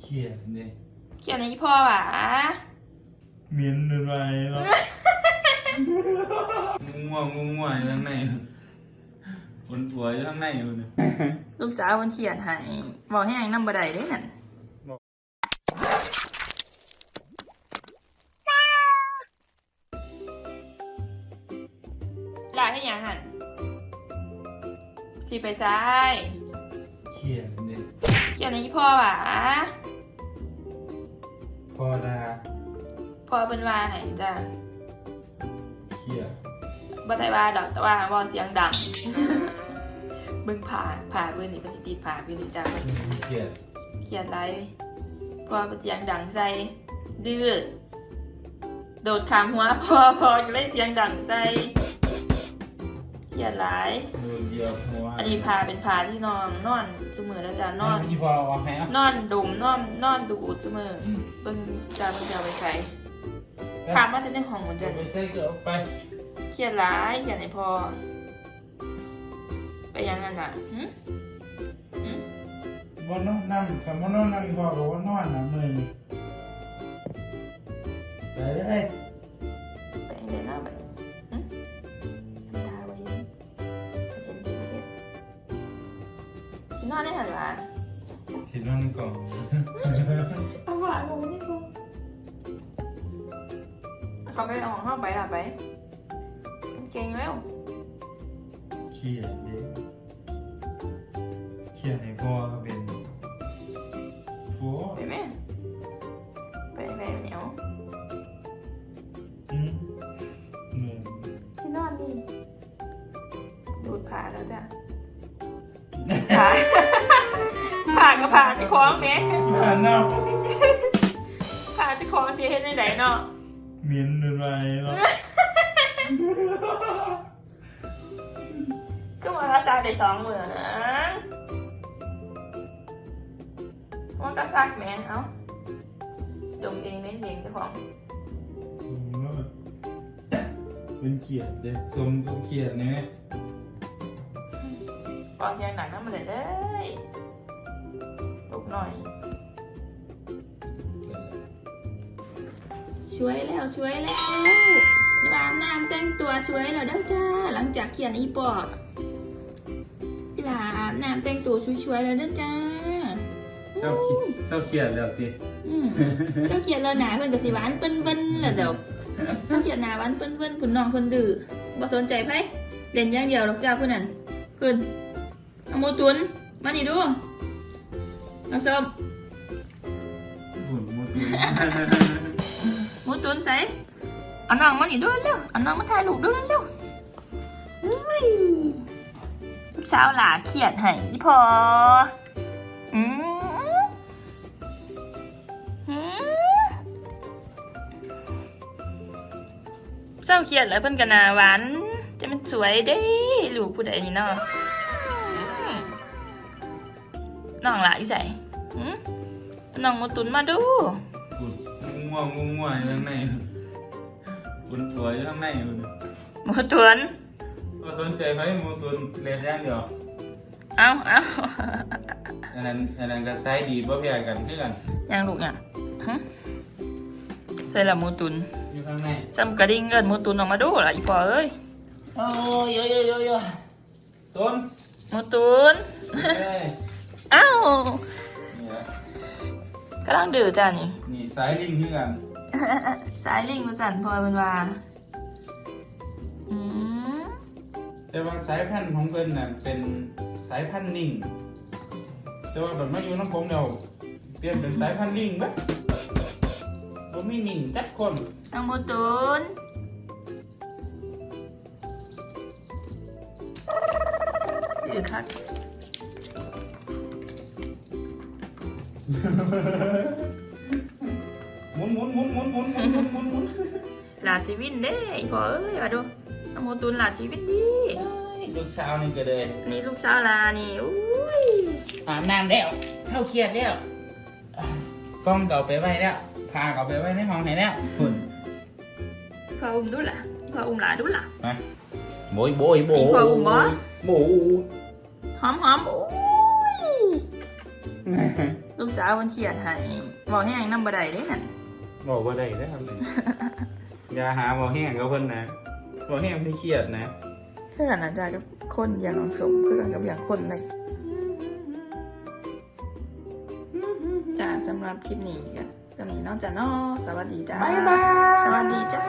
เขียนเนี่ยเขียนให้พ่อหวะเหมียนอะไรเนาะง่วงง่วงง่วงอยู่ข้างในคนผัวอยู่ข้างในอยู่เนี่ยลูกสาวมันเขียนให้บอกให้ยังนำบัไดได้นั่นลาให้ยังหันสิไปซ้าย เขียนเนี่ยเขียนให้พ่อหวะพ อดาพ่อเป็นว่าให้จ้ะเขียนบ่ได้ว่าดอกแต่ว่าบอกเสียงดัง เบิ่งผ่าผ่าเบิ่งนี่เป็นสิติดผ่าเบิ่งนี่จ้ะเขียนเขียนไรพอเป็นเสียงดังใส่ดื้อโดดขามหัวพอพอก็เลยเสียงดังใส่ เขียนไรดูเดียวหัวอันนี้พาเป็นพาที่นอนนอนเสมอแล้วจ้ะนอนที่พอวางให้อะนอนดมนอนนอนดูดเสมอเบิ่งจ้าเบิ่งจะเอาไปใส่ขามมาจะในห้องเหมือนจะจะไปใส่เกือบไปเขียนไรเขียนให้พอ ไปยังนั่นอะหึหึบนนอนนั่งคำว่านอนนั่งอีพอบอกว่านอนนะมือนี่ไปเลยไปเดินหน้าไป นอนได้หันหวาคิดว่านี่ก่อนเอาหวานลงไปนี่กูเขาไปเอาของเข้าไปล่ะไปเก่งแล้วเขียนดิเขียนให้พ่อเป็นผัวไปไหมไปไปเหนียวอืมหนึ่งที่นอนนี่ดูดผ่าแล้วจ้ะ ผ่าผ่าก็ผ่าที่คล้องเนี้ยอ่าเนาะผ่าที่คล้องเจ๊เห็นได้ไหนเนาะเหมียนอะไรเนาะก็มาก็ซักได้สองมือนะมันก็ซักแหม่เอ้าดมเองเม้นเองเจ้าของอืมแล้วแบบเป็นเขียดเด็สมกับเขียดเนี่ย ก่อนเสียงดังน้ำมันเลยเด้ยลุกหน่อย ช่วยแล้วช่วยแล้วหนูอาบน้ำแต่งตัวช่วยแล้วเด้อจ้า หลังจากเขียนอีปอพี่ลาอาบน้ำแต่งตัวช่วยๆแล้วเด้อจ้า เศร้าขีเศร้าเขียดแล้วติอืมเจ้าเขียนแล้วหนาเพิ่นก็สิหวานเปิ้นเปิ้นแหละเดี๋ยวเจ้าเขียนหนาหวานเปิ้นเปิ้นผุนน้องเพิ่นดื้อบ่สนใจไผเล่นอย่างเดียวดอกจ้าเพิ่นนั่นเพิ่น เอาหมูตุนมานี่ดูน้องส้มหุ่นมุดดินหมูตุนใส่เอาน้องมานี่ดูเร็วเอาน้องมาถ่ายรูปดูเร็วอุ้ยลูกสาวหลาเขียนให้อีพออืมอืมเศร้าเครียดแล้วเพิ่นก็หนาหวานจะมันสวยเด้ลูกผู้ใดนี่เนาะ น้องหละอีใส่หืมน้องมาตุนมาดูหุ่นง่วงง่วงง่วงอยู่ข้างในคนผัวอยู่ข้างในอยู่เนี่ยหมูตุนก็สนใจไผหมูตุนเล่นอย่างเดียวเอาเอาอันนั้นอันนั้นก็ไซส์ดีบ่แพ้กันคือกันยังลูกเนี่ยหึใส่ละหมูตุนอยู่ข้างในจำกระดิ่งเงินหมูตุนออกมาดูล่ะอีพอเอ้ยโอ้ยเยอะเยอะเยอะเยอะต้นหมูตุน กำลังดื้อจ้านี่ นี่สายลิงคือกัน สายลิงมาสั่นพอเป็นว่าอืมแต่ว่าสายพันธุ์ของเพิ่นน่ะเป็นสายพันธุ์นิ่ง แต่ว่าแบบมาอยู่น้ำผมเดียวเปลี่ยนเป็นสายพันธุ์ลิงเบัดบ่มีนิ่งจักคนน้องหมูตุนดื้อคัก หมุนหมุนหมุนหมุนหมุนหมุนหมุนหมุนหมุนหลาชีวินเด้ไอ้พ่อเอ้ยมาดูน้องหมูตุนหลาชีวินดีลูกสาวนี่ก็เลยนี่ลูกสาวลานี่อุ้ยอาบน้ำแล้วเศร้าเครียดแล้วกล้องเก่าไปไว้แล้วพาเก่าไปไว้ในห้องให้แล้วฝุ่นพ่ออุ้มดูล่ะพ่ออุ้มหลาดูล่ะมาโบยโบยโบมีความอุ่มบ่โบหอมหอมโอ้ ลูกสาวมันเครียดให้บอกให้ยังนำบ่ได้เด้นั่นบอกว่าได้ได้ครับเลยอย่าหาบอกแห้งกับเพิ่นนะบอกแห้งเพิ่นเครียดนะคือกันอาจารย์กับคนอย่างน้องสมคือกันกับอย่างคนเลยจ้าสำหรับคลิปนี้กันสำหรับนี้เนอกจากนอสวัสดีจ้าบ๊ายบายสวัสดีจ้า